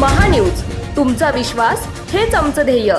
महान्यूज. तुमचा विश्वास हेच आमचं ध्येय.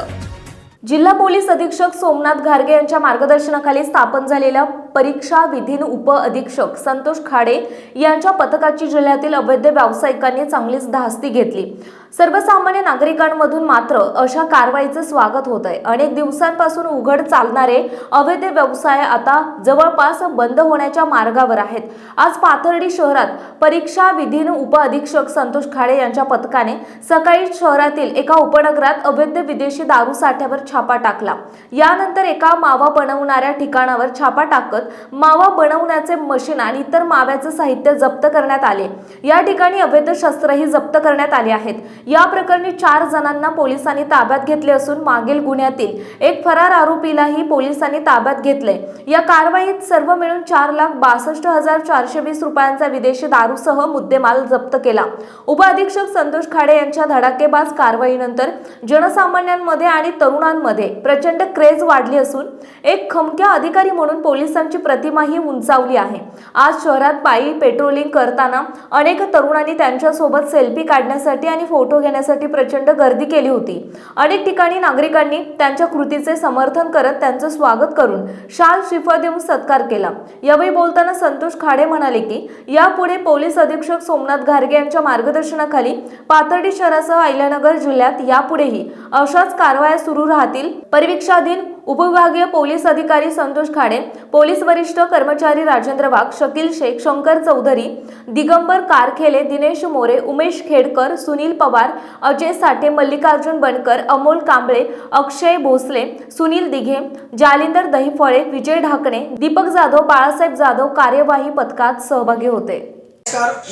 जिल्हा पोलीस अधीक्षक सोमनाथ घारगे यांच्या मार्गदर्शनाखाली स्थापन झालेल्या परीक्षा विधीन उप अधीक्षक संतोष खाडे यांच्या पथकाची जिल्ह्यातील अवैध व्यावसायिकांनी चांगलीच धास्ती घेतली. सर्वसामान्य नागरिकांमधून मात्र अशा कारवाईचं स्वागत होत आहे अनेक दिवसांपासून उघड चालणारे अवैध व्यवसाय आता जवळपास बंद होण्याच्या मार्गावर आहेत. आज पाथर्डी शहरात परीक्षा विधीन उप अधीक्षक संतोष खाडे यांच्या पथकाने सकाळी शहरातील एका उपनगरात अवैध विदेशी दारू साठ्यावर छापा टाकला. यानंतर एका मावा बनवणाऱ्या ठिकाणावर छापा टाकत मावा बनवण्याचे मशीन आणि इतर माव्याचे साहित्य जप्त करण्यात आले. या ठिकाणी अवैध शस्त्रही जप्त करण्यात आले आहेत. या प्रकरणी चार जणांना पोलिसांनी ताब्यात घेतले असून मागील गुन्ह्यातील एक फरार आरोपीलाही पोलिसांनी ताब्यात घेतले. या कारवाईत सर्व मिळून चार लाख बासष्ट हजार चारशे वीस रुपयांचा विदेशी दारूसह मुद्देमाल जप्त केला. उपअधीक्षक संतोष खाडे यांच्या धडाकेबाज कारवाईनंतर जनसामान्यांमध्ये आणि तरुणांमध्ये प्रचंड क्रेज वाढली असून एक खमक्या अधिकारी म्हणून पोलिसांची प्रतिमाही उंचावली आहे. आज शहरात पायी पेट्रोलिंग करताना अनेक तरुणांनी त्यांच्यासोबत सेल्फी काढण्यासाठी आणि फोटो घेण्यासाठी प्रचंड गर्दी केली होती. अनेक ठिकाणी नागरिकांनी त्यांच्या कृतीचे समर्थन करत त्यांचं स्वागत करून शाल शिफा देऊन सत्कार केला. यावेळी बोलताना संतोष खाडे म्हणाले की यापुढे पोलीस अधीक्षक सोमनाथ घारगे यांच्या मार्गदर्शनाखाली पाथर्डी शहरासह अहिल्यानगर जिल्ह्यात यापुढेही अशाच कारवाया सुरू राहतील. परीक्षाधीन उपविभागीय पोलीस अधिकारी संतोष खाडे पोलीस वरिष्ठ कर्मचारी राजेंद्र वाघ शकील शेख शंकर चौधरी दिगंबर कारखेले दिनेश मोरे उमेश खेडकर सुनील पवार अजय साठे मल्लिकार्जुन बनकर अमोल कांबळे अक्षय भोसले सुनील दिघे जालिंदर दहिफळे विजय ढाकणे दीपक जाधव बाळासाहेब जाधव कार्यवाही पथकात सहभागी होते.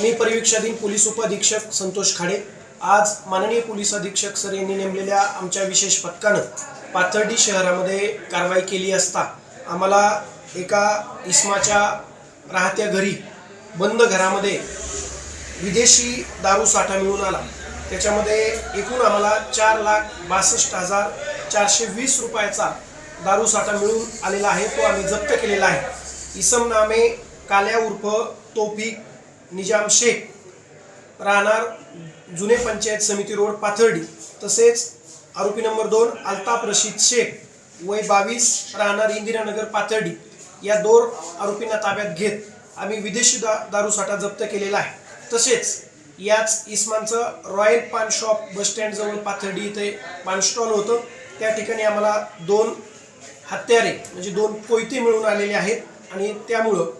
मी परिवीक्षाधीन पोलीस उपअधीक्षक संतोष खाडे. आज माननीय पोलीस अधीक्षक सर यांनी नेमलेल्या आमच्या विशेष पथकानं पाथर्डी शहरामध्ये कारवाई केली असता आम्हाला एका इस्माच्या राहत्या घरी बंद घरामध्ये विदेशी दारू साठा मिळून आला. त्याच्यामध्ये एकूण आम्हाला चार लाख बासष्ट हजार चारशे वीस रुपयाचा दारू साठा मिळून आलेला आहे तो आम्ही जप्त केलेला आहे. इसम नामे काल्या उर्फ तोफिक निजाम शेख राहणार जुने पंचायत समिती रोड पाथर्डी. तसेच आरोपी नंबर दोन अल्ताफ रशीद शेख वय बावीस राहणार इंदिरानगर पाथर्डी. या दोन आरोपींना ताब्यात घेत आम्ही विदेशी दा दारूसाठा जप्त केलेला आहे. तसेच याच इस्मानचं रॉयल पान शॉप बसस्टँडजवळ पाथर्डी इथे पान स्टॉल होतं. त्या ठिकाणी आम्हाला दोन हत्यारे म्हणजे दोन कोयते मिळून आलेले आहेत आणि त्यामुळं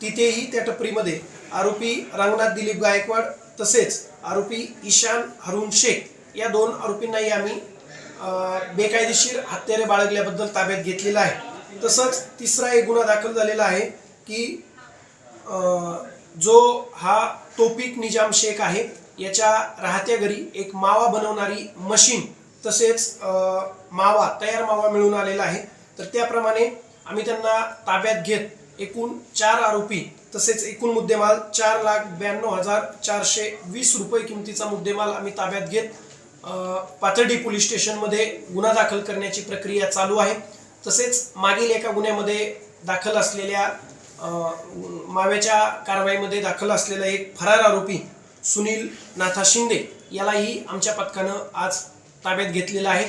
तिथेही त्या टपरीमध्ये आरोपी रंगनाथ दिलीप गायकवाड तसेच आरोपी ईशान हरुण शेख या दोन आरोपींनाही आम्ही बेकायदेशीर हत्यारे बाळगल्याबद्दल ताब्यात घेतलेला आहे. तसंच तिसरा एक गुन्हा दाखल झालेला आहे की जो हा तोपिक निजाम शेख आहे याच्या राहत्या घरी एक मावा बनवणारी मशीन तसेच मावा तयार मावा मिळून आलेला आहे. तर त्याप्रमाणे आम्ही त्यांना ताब्यात घेत एकूण चार आरोपी तसेच एकूण मुद्देमाल चार लाख ब्याण्णव हजार चारशे वीस रुपये किमतीचा मुद्देमाल आम्ही ताब्यात घेत पाथर्डी पोलीस स्टेशनमध्ये गुन्हा दाखल करण्याची प्रक्रिया चालू आहे. तसेच मागील एका गुन्ह्यामध्ये दाखल असलेल्या माव्याच्या कारवाईमध्ये दाखल असलेला एक फरार आरोपी सुनील नाथा शिंदे यालाही आमच्या पथकानं आज ताब्यात घेतलेला आहे.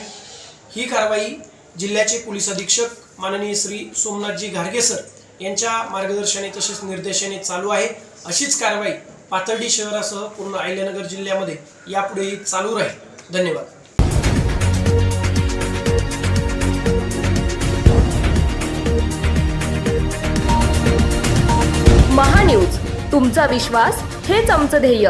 ही कारवाई जिल्ह्याचे पोलीस अधीक्षक माननीय श्री सोमनाथजी घारगे सर यांच्या मार्गदर्शने तसेच निर्देशाने चालू आहे. अशीच कारवाई पाथर्डी शहरासह पूर्ण अहिल्यानगर जिल्ह्यामध्ये यापुढेही चालू राहील. धन्यवाद. महान्यूज तुमचा विश्वास हेच आमचं ध्येय.